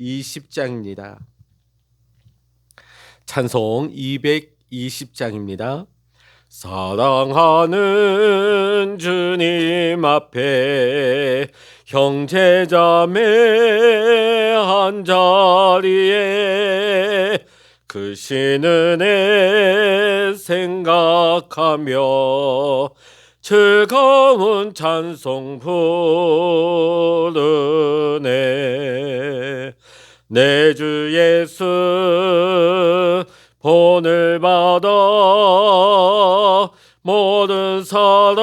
220장입니다. 찬송 220장입니다. 사랑하는 주님 앞에 형제자매 한 자리에 그 신은 애 생각하며 즐거운 찬송 부르네 내 주 예수 본을 받아 모든 사람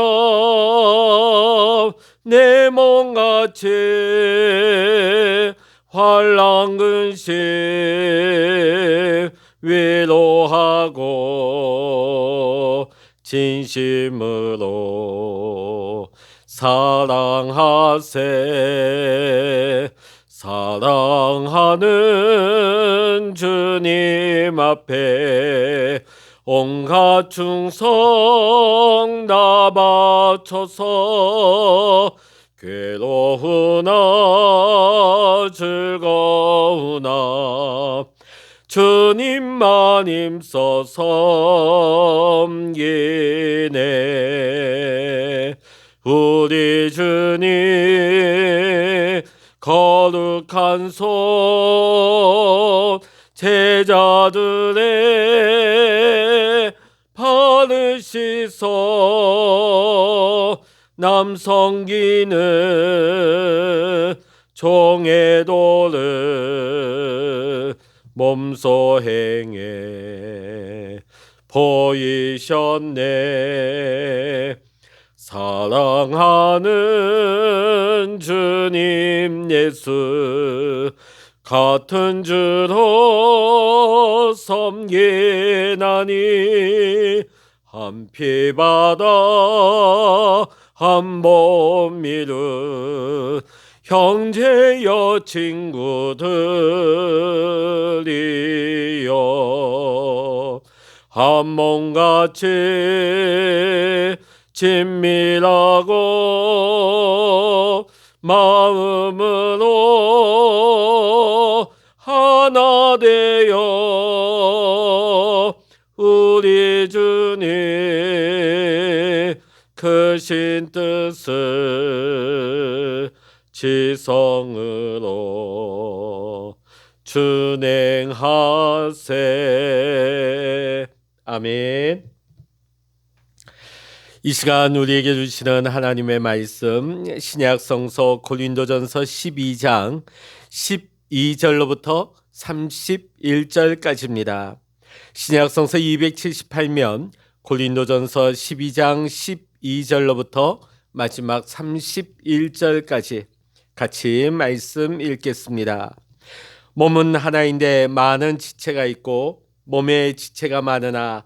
내 몸같이 환란 근심 위로하고 진심으로 사랑하세 사랑하는 주님 앞에 온갖 충성 다 바쳐서 괴로우나 즐거우나 주님만 힘써 섬기네 우리 주님 거룩한 손 제자들의 발을 씻어 남성기는 종의 도를 몸소 행해 보이셨네 사랑하는 주님 예수 같은 주로 섬기나니 한 피바다 한몸 이룬 형제여 친구들이여. 한 몸같이 친밀하고 마음으로 하나 되어 우리 주님 크신 뜻을 지성으로 준행하세 아멘. 이 시간 우리에게 주시는 하나님의 말씀 신약 성서 고린도전서 12장 12절로부터 31절까지입니다. 신약 성서 278면 고린도전서 12장 12절로부터 마지막 31절까지 같이 말씀 읽겠습니다. 몸은 하나인데 많은 지체가 있고 몸에 지체가 많으나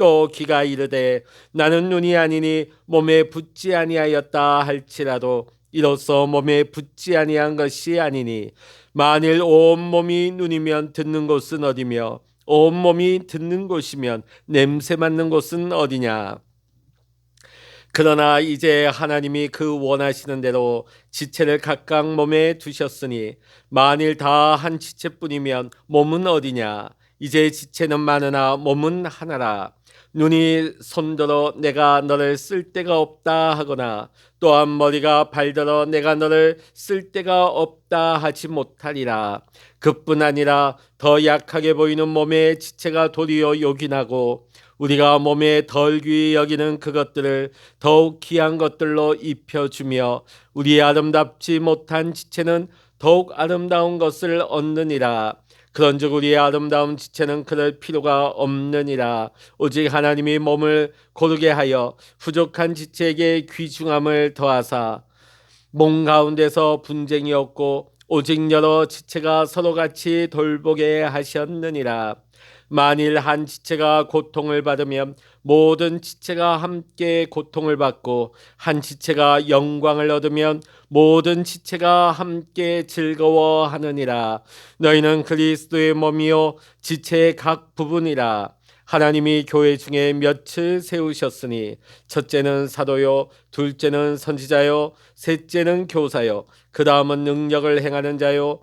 또 귀가 이르되 나는 눈이 아니니 몸에 붙지 아니하였다 할지라도 이로써 몸에 붙지 아니한 것이 아니니 만일 온 몸이 눈이면 듣는 곳은 어디며 온 몸이 듣는 곳이면 냄새 맡는 곳은 어디냐? 그러나 이제 하나님이 그 원하시는 대로 지체를 각각 몸에 두셨으니 만일 다 한 지체뿐이면 몸은 어디냐? 이제 지체는 많으나 몸은 하나라. 눈이 손들어 내가 너를 쓸 데가 없다 하거나 또한 머리가 발들어 내가 너를 쓸 데가 없다 하지 못하리라. 그뿐 아니라 더 약하게 보이는 몸의 지체가 도리어 요긴하고 우리가 몸에 덜 귀히 여기는 그것들을 더욱 귀한 것들로 입혀주며 우리 아름답지 못한 지체는 더욱 아름다운 것을 얻느니라. 그런즉 우리의 아름다운 지체는 그럴 필요가 없느니라. 오직 하나님이 몸을 고르게 하여 부족한 지체에게 귀중함을 더하사 몸 가운데서 분쟁이 없고 오직 여러 지체가 서로 같이 돌보게 하셨느니라 만일 한 지체가 고통을 받으면 모든 지체가 함께 고통을 받고 한 지체가 영광을 얻으면 모든 지체가 함께 즐거워하느니라. 너희는 그리스도의 몸이요 지체의 각 부분이라. 하나님이 교회 중에 몇을 세우셨으니 첫째는 사도요 둘째는 선지자요 셋째는 교사요 그 다음은 능력을 행하는 자요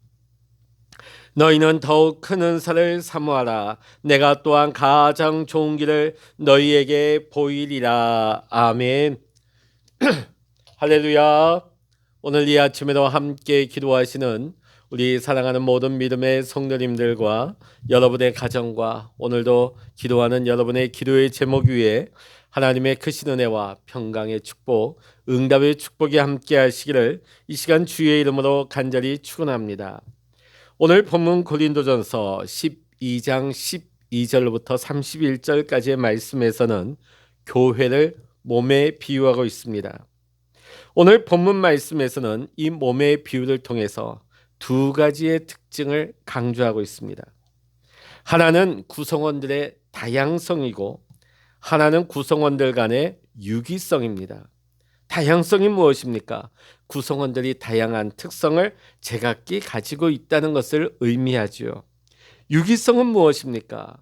너희는 더욱 큰 은사를 사모하라. 내가 또한 가장 좋은 길을 너희에게 보이리라. 아멘. 할렐루야. 오늘 이 아침에도 함께 기도하시는 우리 사랑하는 모든 믿음의 성도님들과 여러분의 가정과 오늘도 기도하는 여러분의 기도의 제목 위에 하나님의 크신 은혜와 평강의 축복, 응답의 축복이 함께 하시기를 이 시간 주의 이름으로 간절히 축원합니다. 오늘 본문 고린도전서 12장 12절부터 31절까지의 말씀에서는 교회를 몸에 비유하고 있습니다. 오늘 본문 말씀에서는 이 몸의 비유를 통해서 두 가지의 특징을 강조하고 있습니다. 하나는 구성원들의 다양성이고 하나는 구성원들 간의 유기성입니다. 다양성이 무엇입니까? 구성원들이 다양한 특성을 제각기 가지고 있다는 것을 의미하지요. 유기성은 무엇입니까?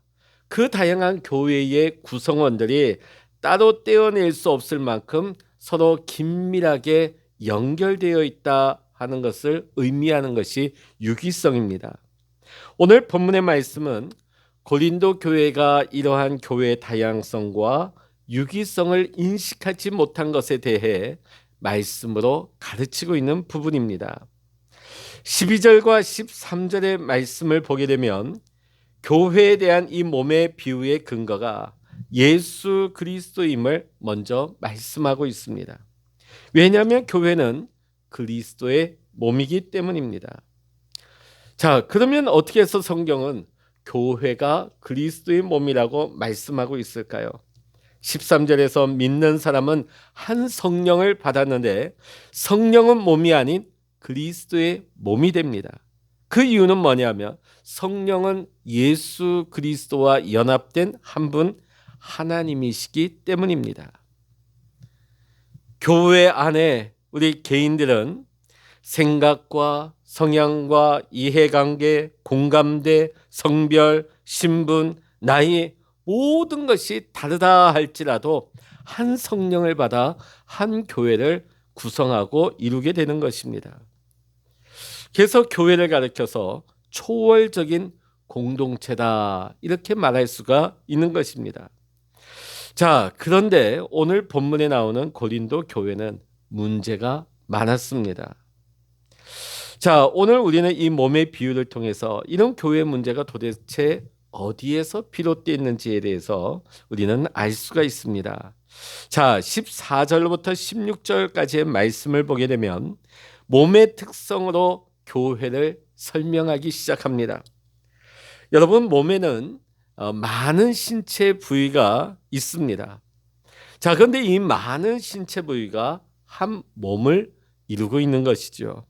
그 다양한 교회의 구성원들이 따로 떼어낼 수 없을 만큼 서로 긴밀하게 연결되어 있다 하는 것을 의미하는 것이 유기성입니다. 오늘 본문의 말씀은 고린도 교회가 이러한 교회의 다양성과 유기성을 인식하지 못한 것에 대해 말씀으로 가르치고 있는 부분입니다. 12절과 13절의 말씀을 보게 되면 교회에 대한 이 몸의 비유의 근거가 예수 그리스도임을 먼저 말씀하고 있습니다. 왜냐하면 교회는 그리스도의 몸이기 때문입니다. 자, 그러면 어떻게 해서 성경은 교회가 그리스도의 몸이라고 말씀하고 있을까요? 13절에서 믿는 사람은 한 성령을 받았는데 성령은 몸이 아닌 그리스도의 몸이 됩니다. 그 이유는 뭐냐면 성령은 예수 그리스도와 연합된 한 분 하나님이시기 때문입니다. 교회 안에 우리 개인들은 생각과 성향과 이해관계, 공감대, 성별, 신분, 나이 모든 것이 다르다 할지라도 한 성령을 받아 한 교회를 구성하고 이루게 되는 것입니다. 그래서 교회를 가르쳐서 초월적인 공동체다 이렇게 말할 수가 있는 것입니다. 자, 그런데 오늘 본문에 나오는 고린도 교회는 문제가 많았습니다. 자, 오늘 우리는 이 몸의 비유를 통해서 이런 교회 문제가 도대체 어디에서 비롯됐는지에 대해서 우리는 알 수가 있습니다. 자, 14절부터 16절까지의 말씀을 보게 되면 몸의 특성으로 교회를 설명하기 시작합니다. 여러분, 몸에는 어, 많은 신체 부위가 있습니다. 자, 그런데 이 많은 신체 부위가 한 몸을 이루고 있는 것이죠.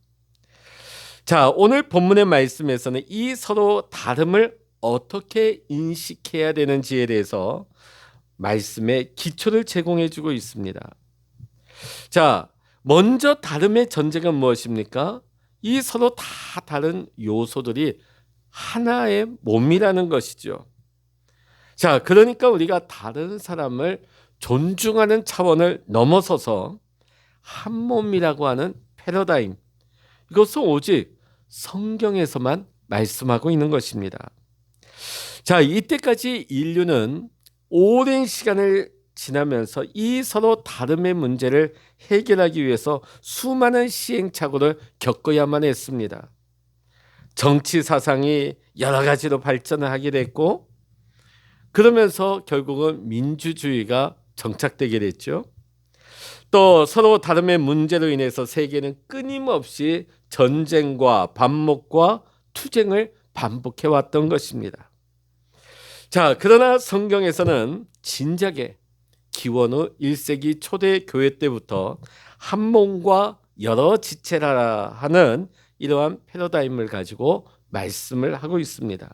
자, 오늘 본문의 말씀에서는 이 서로 다름을 어떻게 인식해야 되는지에 대해서 말씀의 기초를 제공해 주고 있습니다. 자, 먼저 다름의 전제가 무엇입니까? 이 서로 다 다른 요소들이 하나의 몸이라는 것이죠. 자, 그러니까 우리가 다른 사람을 존중하는 차원을 넘어서서 한 몸이라고 하는 패러다임 이것은 오직 성경에서만 말씀하고 있는 것입니다. 자, 이때까지 인류는 오랜 시간을 지나면서 이 서로 다름의 문제를 해결하기 위해서 수많은 시행착오를 겪어야만 했습니다. 정치 사상이 여러 가지로 발전을 하게 됐고 그러면서 결국은 민주주의가 정착되게 됐죠. 또 서로 다름의 문제로 인해서 세계는 끊임없이 전쟁과 반목과 투쟁을 반복해 왔던 것입니다. 자, 그러나 성경에서는 진작에 기원후 1세기 초대 교회 때부터 한 몸과 여러 지체라 하는 이러한 패러다임을 가지고 말씀을 하고 있습니다.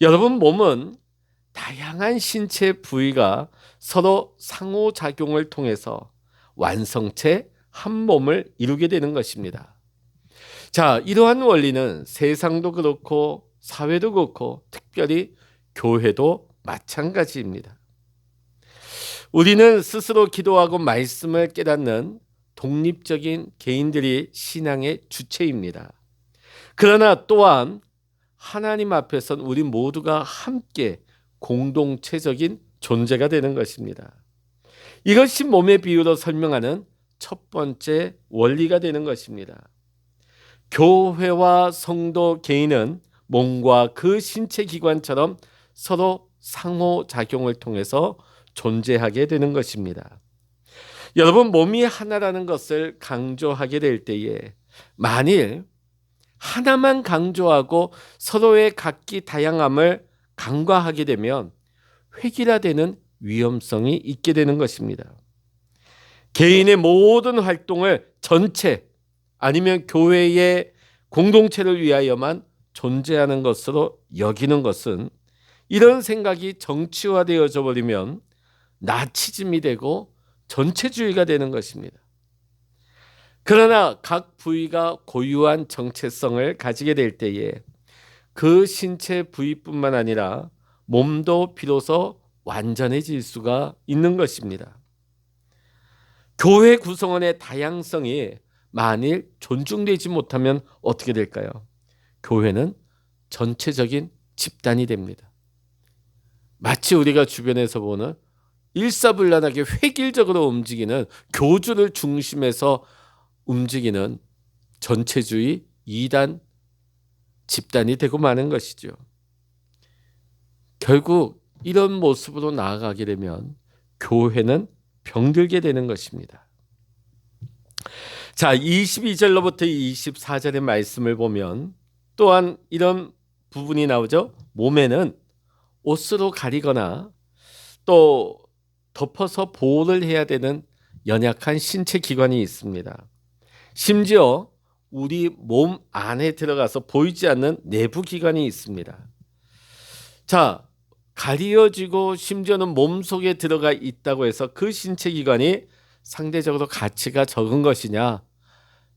여러분 몸은 다양한 신체 부위가 서로 상호작용을 통해서 완성체 한 몸을 이루게 되는 것입니다. 자, 이러한 원리는 세상도 그렇고 사회도 그렇고 특별히 교회도 마찬가지입니다. 우리는 스스로 기도하고 말씀을 깨닫는 독립적인 개인들이 신앙의 주체입니다. 그러나 또한 하나님 앞에선 우리 모두가 함께 공동체적인 존재가 되는 것입니다. 이것이 몸의 비유로 설명하는 첫 번째 원리가 되는 것입니다. 교회와 성도 개인은 몸과 그 신체 기관처럼 서로 상호작용을 통해서 존재하게 되는 것입니다. 여러분, 몸이 하나라는 것을 강조하게 될 때에 만일 하나만 강조하고 서로의 각기 다양함을 간과하게 되면 획일화되는 위험성이 있게 되는 것입니다. 개인의 모든 활동을 전체 아니면 교회의 공동체를 위하여만 존재하는 것으로 여기는 것은 이런 생각이 정치화되어져 버리면 나치즘이 되고 전체주의가 되는 것입니다. 그러나 각 부위가 고유한 정체성을 가지게 될 때에 그 신체 부위뿐만 아니라 몸도 비로소 완전해질 수가 있는 것입니다. 교회 구성원의 다양성이 만일 존중되지 못하면 어떻게 될까요? 교회는 전체적인 집단이 됩니다. 마치 우리가 주변에서 보는 일사불란하게 획일적으로 움직이는 교주를 중심에서 움직이는 전체주의 이단 집단이 되고 마는 것이죠. 결국 이런 모습으로 나아가게 되면 교회는 병들게 되는 것입니다. 자, 22절로부터 24절의 말씀을 보면 또한 이런 부분이 나오죠. 몸에는 옷으로 가리거나 또 덮어서 보호를 해야 되는 연약한 신체 기관이 있습니다. 심지어 우리 몸 안에 들어가서 보이지 않는 내부 기관이 있습니다. 자, 가리어지고 심지어는 몸 속에 들어가 있다고 해서 그 신체 기관이 상대적으로 가치가 적은 것이냐?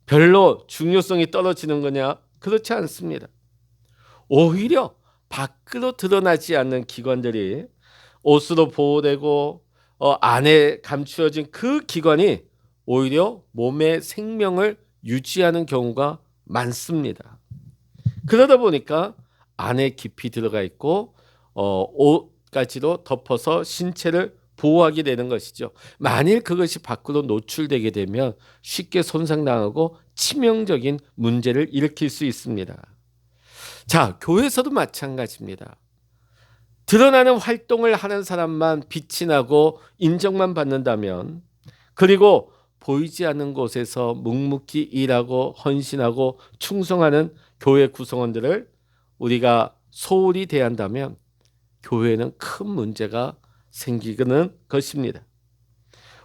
별로 중요성이 떨어지는 거냐? 그렇지 않습니다. 오히려 밖으로 드러나지 않는 기관들이 옷으로 보호되고 어, 안에 감추어진 그 기관이 오히려 몸의 생명을 유지하는 경우가 많습니다. 그러다 보니까 안에 깊이 들어가 있고 어, 옷까지도 덮어서 신체를 보호하게 되는 것이죠. 만일 그것이 밖으로 노출되게 되면 쉽게 손상당하고 치명적인 문제를 일으킬 수 있습니다. 자, 교회에서도 마찬가지입니다. 드러나는 활동을 하는 사람만 빛이 나고 인정만 받는다면 그리고 보이지 않는 곳에서 묵묵히 일하고 헌신하고 충성하는 교회 구성원들을 우리가 소홀히 대한다면 교회는 큰 문제가 생기는 것입니다.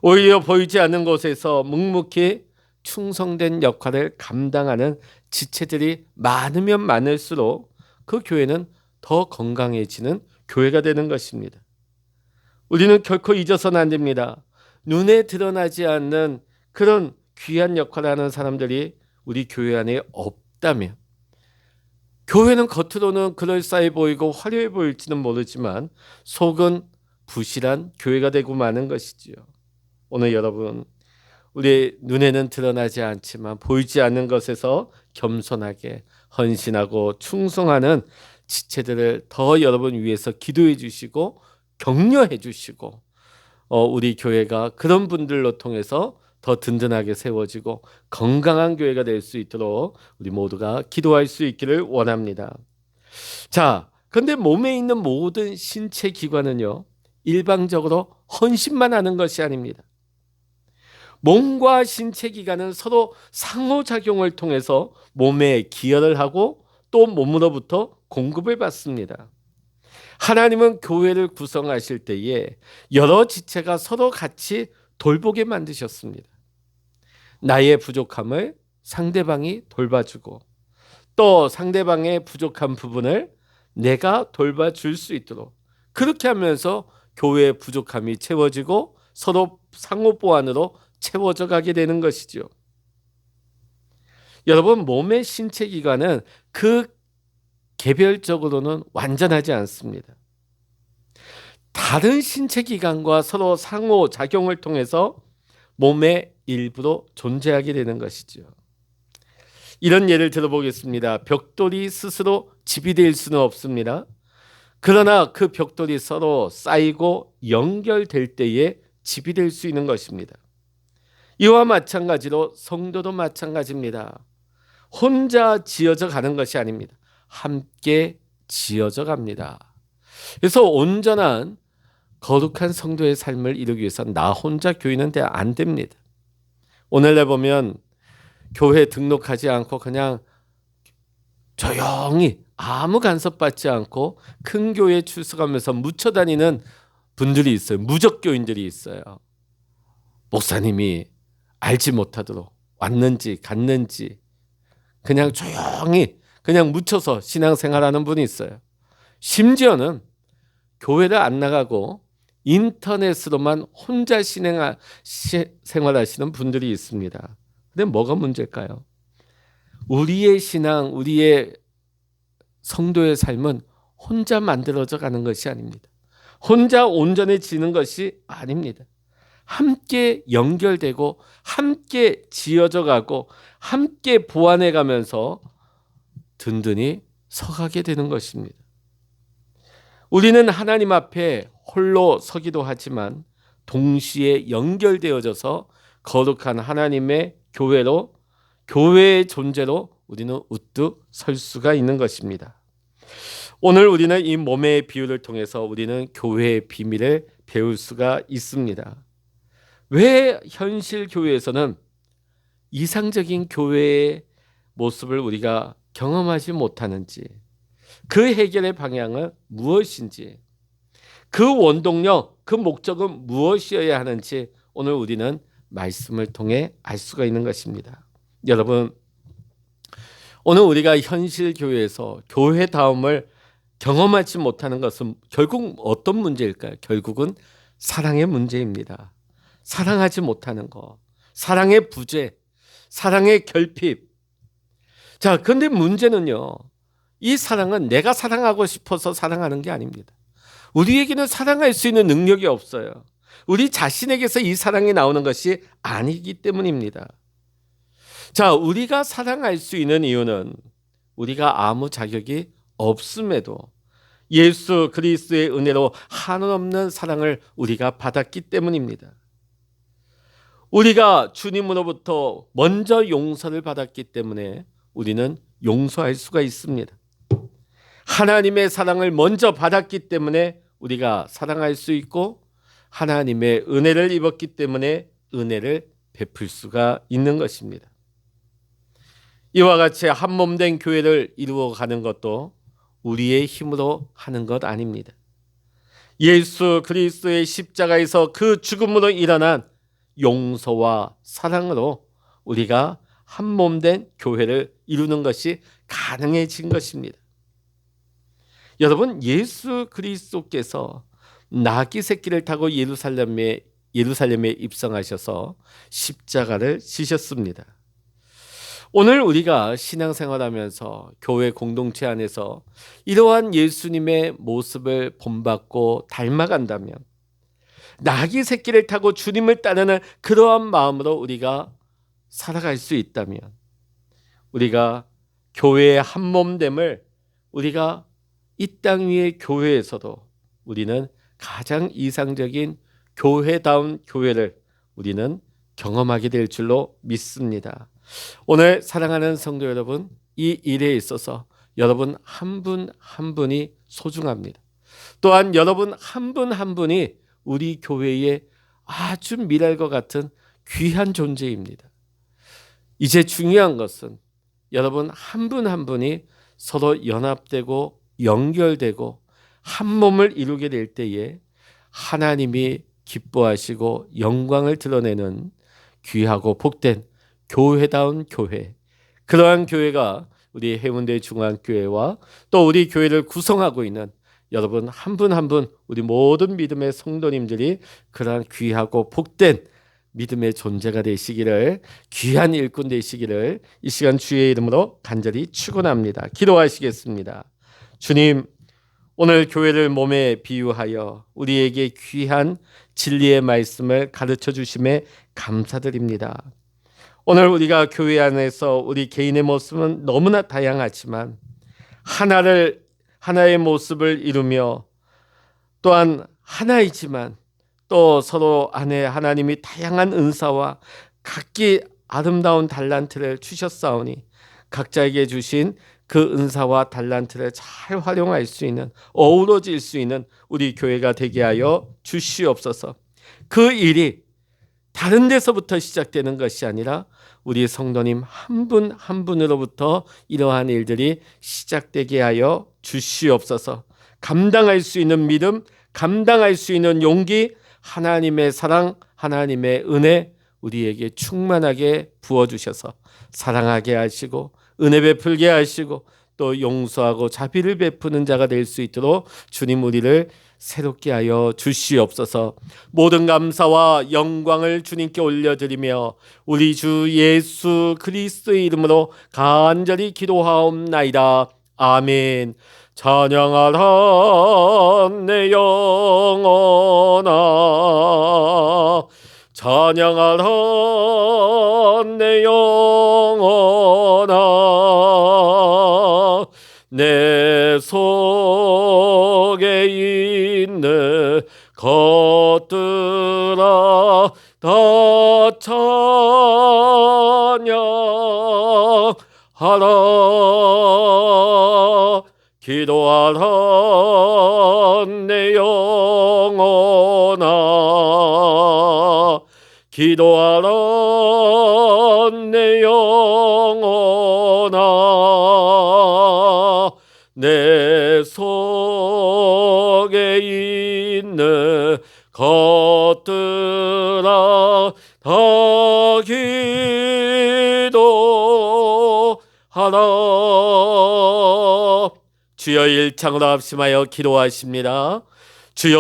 오히려 보이지 않는 곳에서 묵묵히 충성된 역할을 감당하는 지체들이 많으면 많을수록 그 교회는 더 건강해지는 교회가 되는 것입니다. 우리는 결코 잊어서는 안 됩니다. 눈에 드러나지 않는 그런 귀한 역할을 하는 사람들이 우리 교회 안에 없다면 교회는 겉으로는 그럴싸해 보이고 화려해 보일지는 모르지만 속은 부실한 교회가 되고 마는 것이지요. 오늘 여러분 우리 눈에는 드러나지 않지만 보이지 않는 것에서 겸손하게 헌신하고 충성하는 지체들을 더 여러분 위해서 기도해 주시고 격려해 주시고 어, 우리 교회가 그런 분들로 통해서 더 든든하게 세워지고 건강한 교회가 될 수 있도록 우리 모두가 기도할 수 있기를 원합니다. 자, 근데 몸에 있는 모든 신체 기관은요, 일방적으로 헌신만 하는 것이 아닙니다. 몸과 신체 기관은 서로 상호작용을 통해서 몸에 기여를 하고 또 몸으로부터 공급을 받습니다. 하나님은 교회를 구성하실 때에 여러 지체가 서로 같이 돌보게 만드셨습니다. 나의 부족함을 상대방이 돌봐주고 또 상대방의 부족한 부분을 내가 돌봐줄 수 있도록 그렇게 하면서 교회의 부족함이 채워지고 서로 상호 보완으로 채워져 가게 되는 것이죠. 여러분 몸의 신체 기관은 그 개별적으로는 완전하지 않습니다. 다른 신체 기관과 서로 상호 작용을 통해서 몸의 일부로 존재하게 되는 것이죠. 이런 예를 들어보겠습니다. 벽돌이 스스로 집이 될 수는 없습니다. 그러나 그 벽돌이 서로 쌓이고 연결될 때에 집이 될 수 있는 것입니다. 이와 마찬가지로 성도도 마찬가지입니다. 혼자 지어져 가는 것이 아닙니다. 함께 지어져 갑니다. 그래서 온전한 거룩한 성도의 삶을 이루기 위해서 나 혼자 교인은 안 됩니다. 오늘날 보면 교회 등록하지 않고 그냥 조용히 아무 간섭받지 않고 큰 교회에 출석하면서 묻혀 다니는 분들이 있어요. 무적교인들이 있어요. 목사님이 알지 못하도록 왔는지 갔는지 그냥 조용히 그냥 묻혀서 신앙생활하는 분이 있어요. 심지어는 교회를 안 나가고 인터넷으로만 혼자 신행 생활하시는 분들이 있습니다. 근데 뭐가 문제일까요? 우리의 신앙, 우리의 성도의 삶은 혼자 만들어져 가는 것이 아닙니다. 혼자 온전해지는 것이 아닙니다. 함께 연결되고 함께 지어져 가고 함께 보완해 가면서 든든히 서가게 되는 것입니다. 우리는 하나님 앞에 홀로 서기도 하지만 동시에 연결되어져서 거룩한 하나님의 교회로 교회의 존재로 우리는 우뚝 설 수가 있는 것입니다. 오늘 우리는 이 몸의 비유를 통해서 우리는 교회의 비밀을 배울 수가 있습니다. 왜 현실 교회에서는 이상적인 교회의 모습을 우리가 경험하지 못하는지 그 해결의 방향은 무엇인지 그 원동력, 그 목적은 무엇이어야 하는지 오늘 우리는 말씀을 통해 알 수가 있는 것입니다. 여러분, 오늘 우리가 현실 교회에서 교회다움을 경험하지 못하는 것은 결국 어떤 문제일까요? 결국은 사랑의 문제입니다. 사랑하지 못하는 거, 사랑의 부재, 사랑의 결핍. 자, 근데 문제는요. 이 사랑은 내가 사랑하고 싶어서 사랑하는 게 아닙니다. 우리에게는 사랑할 수 있는 능력이 없어요. 우리 자신에게서 이 사랑이 나오는 것이 아니기 때문입니다. 자, 우리가 사랑할 수 있는 이유는 우리가 아무 자격이 없음에도 예수 그리스도의 은혜로 한없는 사랑을 우리가 받았기 때문입니다. 우리가 주님으로부터 먼저 용서를 받았기 때문에 우리는 용서할 수가 있습니다. 하나님의 사랑을 먼저 받았기 때문에 우리가 사랑할 수 있고 하나님의 은혜를 입었기 때문에 은혜를 베풀 수가 있는 것입니다. 이와 같이 한 몸 된 교회를 이루어 가는 것도 우리의 힘으로 하는 것 아닙니다. 예수 그리스도의 십자가에서 그 죽음으로 일어난 용서와 사랑으로 우리가 한 몸 된 교회를 이루는 것이 가능해진 것입니다. 여러분 예수 그리스도께서 나귀 새끼를 타고 예루살렘에 예루살렘에 입성하셔서 십자가를 지셨습니다. 오늘 우리가 신앙생활하면서 교회 공동체 안에서 이러한 예수님의 모습을 본받고 닮아간다면 나귀 새끼를 타고 주님을 따르는 그러한 마음으로 우리가 살아갈 수 있다면 우리가 교회의 한 몸됨을 우리가 이 땅 위의 교회에서도 우리는 가장 이상적인 교회다운 교회를 우리는 경험하게 될 줄로 믿습니다. 오늘 사랑하는 성도 여러분, 이 일에 있어서 여러분 한 분한 분이 소중합니다. 또한 여러분 한 분한 분이 우리 교회의 아주 미랄과 같은 귀한 존재입니다. 이제 중요한 것은 여러분 한분한 분이 서로 연합되고 연결되고 한 몸을 이루게 될 때에 하나님이 기뻐하시고 영광을 드러내는 귀하고 복된 교회다운 교회. 그러한 교회가 우리 해운대 중앙교회와 또 우리 교회를 구성하고 있는 여러분 한 분 한 분 우리 모든 믿음의 성도님들이 그러한 귀하고 복된 믿음의 존재가 되시기를 귀한 일꾼 되시기를 이 시간 주의 이름으로 간절히 축원합니다. 기도하시겠습니다. 주님 오늘 교회를 몸에 비유하여 우리에게 귀한 진리의 말씀을 가르쳐 주심에 감사드립니다. 오늘 우리가 교회 안에서 우리 개인의 모습은 너무나 다양하지만 하나를 하나의 모습을 이루며 또한 하나이지만 또 서로 안에 하나님이 다양한 은사와 각기 아름다운 달란트를 주셨사오니 각자에게 주신 그 은사와 달란트를 잘 활용할 수 있는 어우러질 수 있는 우리 교회가 되게 하여 주시옵소서. 그 일이 다른 데서부터 시작되는 것이 아니라 우리 성도님 한분한 분으로부터 이러한 일들이 시작되게 하여 주시옵소서. 감당할 수 있는 믿음, 감당할 수 있는 용기, 하나님의 사랑, 하나님의 은혜 우리에게 충만하게 부어 주셔서 사랑하게 하시고 은혜 베풀게 하시고 또 용서하고 자비를 베푸는 자가 될 수 있도록 주님 우리를 새롭게 하여 주시옵소서. 모든 감사와 영광을 주님께 올려드리며 우리 주 예수 그리스도의 이름으로 간절히 기도하옵나이다. 아멘. 찬양하라 내 영혼아 찬양하라 내 영혼아 내 속에 있는 것들아 다 찬양하라 기도하라 내 영혼아. 기도하라 내 영혼아. 내 속에 있는 것들아 다 기도하라. 주여 일창으로 합심하여 기도하십니다. 주여